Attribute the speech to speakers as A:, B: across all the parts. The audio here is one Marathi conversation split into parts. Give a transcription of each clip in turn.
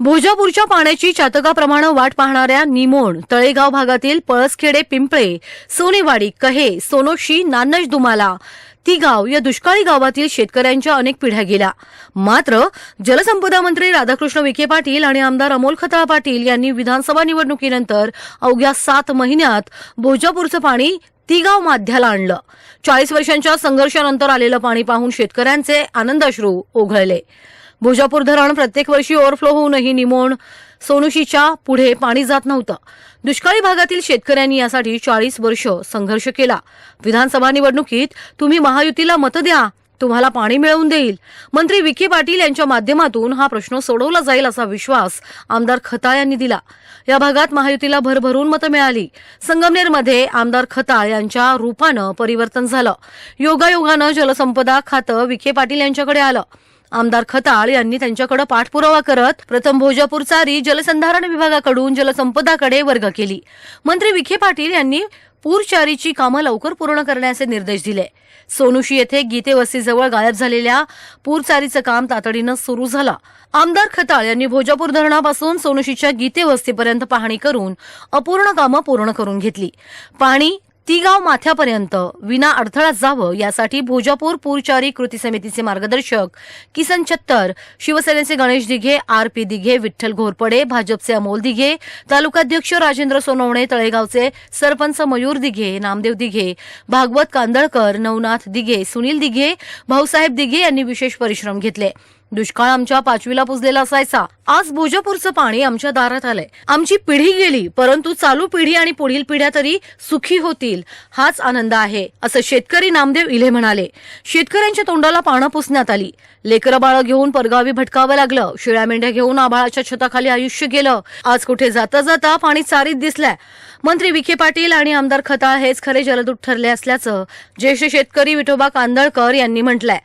A: भोजापूरच्या पाण्याची चातकाप्रमाणे वाट पाहणाऱ्या निमोण तळेगाव भागातील पळसखेडे पिंपळे सोनेवाडी कहे सोनोशी नानश दुमाला ती गाव या दुष्काळी गावातील शेतकऱ्यांच्या अनेक पिढ्या गेल्या. मात्र जलसंपदा मंत्री राधाकृष्ण विखे पाटील आणि आमदार अमोल खताळ पाटील यांनी विधानसभा निवडणुकीनंतर अवघ्या सात महिन्यात भोजापूरचं पाणी ती गाव माध्याला आणलं. चाळीस वर्षांच्या संघर्षानंतर आलेलं पाणी पाहून शेतकऱ्यांचे आनंदाश्रू ओघळले. भोजापूर धरण प्रत्येक वर्षी ओव्हरफ्लो होऊनही निमोण. सोनुशीच्या पुढे पाणी जात नव्हतं. दुष्काळी भागातील शेतकऱ्यांनी यासाठी चाळीस वर्ष संघर्ष केला. विधानसभा निवडणुकीत तुम्ही महायुतीला मतं द्या तुम्हाला पाणी मिळवून देईल. मंत्री विखे पाटील यांच्या माध्यमातून हा प्रश्न सोडवला जाईल असा विश्वास आमदार खताळ यांनी दिला. या भागात महायुतीला भरभरून मतं मिळाली. संगमनेरमध्ये आमदार खताळ यांच्या रूपानं परिवर्तन झालं. योगायोगानं जलसंपदा खातं विखे पाटील यांच्याकडे आलं. आमदार खताळ यांनी त्यांच्याकडे पाठपुरावा करत प्रथम भोजापूर चारी जलसंधारण विभागाकडून जलसंपदाकडे वर्ग केली. मंत्री विखे पाटील यांनी पूरचारीची कामं लवकर पूर्ण करण्याचे निर्देश दिले. सोनुशी येथे गीते वस्तीजवळ गायब झालेल्या पूरचारीचं काम तातडीनं सुरू झालं. आमदार खताळ यांनी भोजापूर धरणापासून सोनुशीच्या गीते वस्तीपर्यंत पाहणी करून अपूर्ण कामं पूर्ण करून घेतली. पाणी ती गाव माथ्यापर्यंत विना अडथळा जावं यासाठी भोजापूर पूरचारी कृती समितीचे मार्गदर्शक किसन छत्तर शिवसेनेचे गणेश दिघे आर पी दिघे विठ्ठल घोरपडे भाजपचे अमोल दिघे तालुकाध्यक्ष राजेंद्र सोनवणे तळेगावचे सरपंच मयूर दिघे नामदेव दिघे भागवत कांदळकर नवनाथ दिघे सुनील दिघे भाऊसाहेब दिघे यांनी विशेष परिश्रम घेतले. दुष्काळ आमच्या पाचवीला पुजलेला असायचा. आज भोजपूरचं पाणी आमच्या दारात आलंय. आमची पिढी गेली परंतु चालू पिढी आणि पुढील पिढ्या तरी सुखी होतील हाच आनंद आहे असं शेतकरी नामदेव इले म्हणाले. शेतकऱ्यांच्या तोंडाला पानं पुसण्यात आली. लेकरं बाळ घेऊन परगावी भटकावं लागलं. शिळ्या मेंढ्या घेऊन आभाळाच्या छताखाली आयुष्य गेलं. आज कुठे जाता जाता पाणी चारीत दिसलंय. मंत्री विखे पाटील आणि आमदार खताळ हेच खरे जलदूत ठरले असल्याचं ज्येष्ठ शेतकरी विठोबा कांदळकर यांनी म्हटलंय.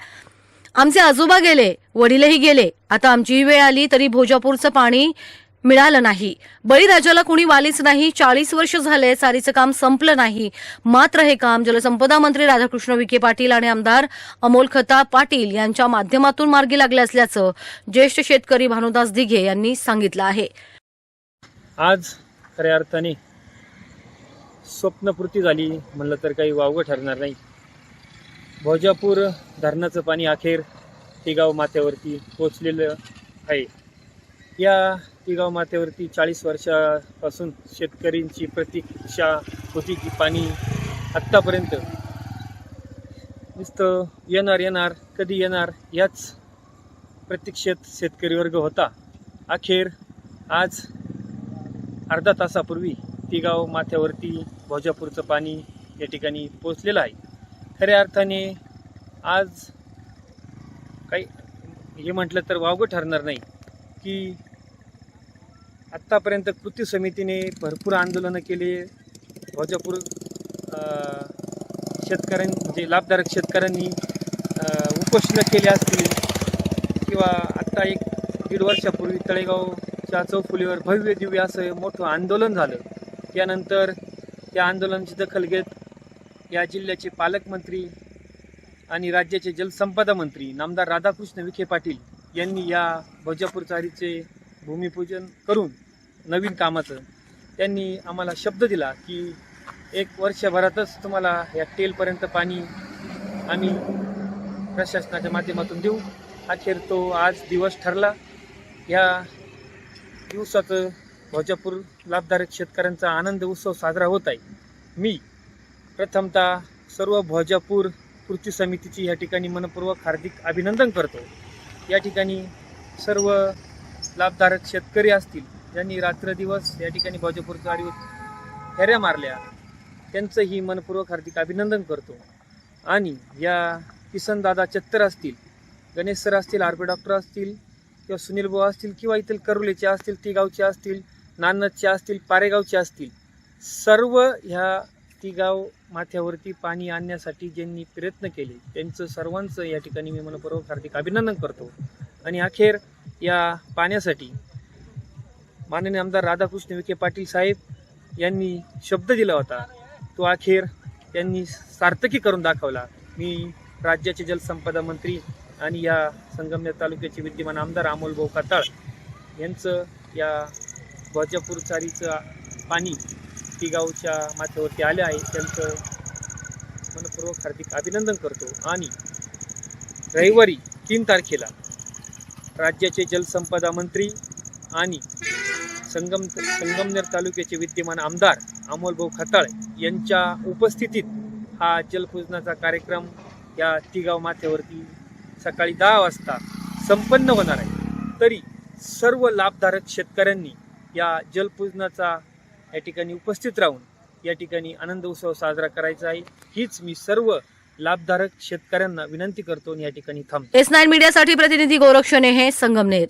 A: आमचे आजोबा गेले वडीलही गेले. आता आमचीही वेळ आली तरी भोजापूरचं पाणी मिळालं नाही. बळीराजाला कुणी वालीच नाही. चाळीस वर्ष झाले सारीचं काम संपलं नाही. मात्र हे काम जलसंपदा मंत्री राधाकृष्ण विखे पाटील आणि आमदार अमोल खता पाटील यांच्या माध्यमातून मार्गी लागले असल्याचं ज्येष्ठ शेतकरी भानुदास दिघे यांनी सांगितलं आहे.
B: आज खऱ्या अर्थाने स्वप्नपूर्ती झाली म्हणलं तर काही वावगं ठरणार नाही. भोजापूर धरणाचं पाणी अखेर तिगाव माथ्यावरती पोचलेलं आहे. या तिगाव माथ्यावरती चाळीस वर्षापासून शेतकऱ्यांची प्रतीक्षा होती की पाणी आत्तापर्यंत नुसतं येणार येणार कधी येणार याच प्रतीक्षेत शेतकरी वर्ग होता. अखेर आज अर्धा तासापूर्वी तिगाव माथ्यावरती भोजापूरचं पाणी या ठिकाणी पोचलेलं आहे. खऱ्या अर्थाने आज काही हे म्हटलं तर वावगं ठरणार नाही की आत्तापर्यंत कृती समितीने भरपूर आंदोलनं केली. भोजापूर अं, शेतकऱ्यां म्हणजे लाभधारक शेतकऱ्यांनी उपोषणं केली असतील किंवा आत्ता एक दीड वर्षापूर्वी तळेगावच्या चौफुलीवर भव्य दिव्य असं मोठं आंदोलन झालं. त्यानंतर त्या आंदोलनाची दखल घेत या जिल्ह्याचे पालकमंत्री आणि राज्याचे जलसंपदा मंत्री नामदार राधाकृष्ण विखे पाटील यांनी या भजापूर चारीचे भूमिपूजन करून नवीन कामाचं त्यांनी आम्हाला शब्द दिला की एक वर्षभरातच तुम्हाला या टेलपर्यंत पाणी आम्ही प्रशासनाच्या माध्यमातून देऊ. अखेर तो आज दिवस ठरला. या दिवसाचं भजापूर लाभधारक शेतकऱ्यांचा आनंद उत्सव साजरा होत आहे. मी प्रथमतः सर्व भोजापूर कृती समितीची या ठिकाणी मनपूर्वक हार्दिक अभिनंदन करतो. या ठिकाणी सर्व लाभधारक शेतकरी असतील ज्यांनी रात्रदिवस या ठिकाणी भोजापूर गाडीवर फेऱ्या मारल्या त्यांचंही मनपूर्वक हार्दिक अभिनंदन करतो. आणि या किसनदादा चत्तर असतील गणेश सर असतील आर डॉक्टर असतील किंवा सुनील भाऊ असतील किंवा इथील करुलेचे असतील तिगावचे असतील नानदचे असतील पारेगावचे असतील सर्व ह्या तिगाव माथ्यावरती पाणी आणण्यासाठी ज्यांनी प्रयत्न केले त्यांचं सर्वांचं या ठिकाणी मी मनपूर्वक हार्दिक अभिनंदन करतो. आणि अखेर या पाण्यासाठी माननीय आमदार राधाकृष्ण विखे पाटील साहेब यांनी शब्द दिला होता. तो अखेर त्यांनी सार्थकी करून दाखवला. मी राज्याचे जलसंपदा मंत्री आणि या संगमनेर तालुक्याचे विद्यमान आमदार अमोल भाऊ खताळ यांचं या ध्वजापूरचारीचं पाणी ती गावच्या माथ्यावरती आले आहे त्यांचं मनपूर्वक हार्दिक अभिनंदन करतो. आणि रविवारी तीन तारखेला राज्याचे जलसंपदा मंत्री आणि संगम संगमनेर तालुक्याचे विद्यमान आमदार अमोलभाऊ खताळ यांच्या उपस्थितीत हा जलपूजनाचा कार्यक्रम या तिगाव माथ्यावरती सकाळी दहा वाजता संपन्न होणार आहे. तरी सर्व लाभधारक शेतकऱ्यांनी या जलपूजनाचा या ठिकाणी उपस्थित राहून या ठिकाणी आनंद उत्सव साजरा करायचा आहे. हीच मी सर्व लाभधारक शेतकऱ्यांना विनंती करतो आणि या ठिकाणी थांबतो.
A: एस नाईन मीडियासाठी प्रतिनिधी गोरक्षणे हे संगमनेर.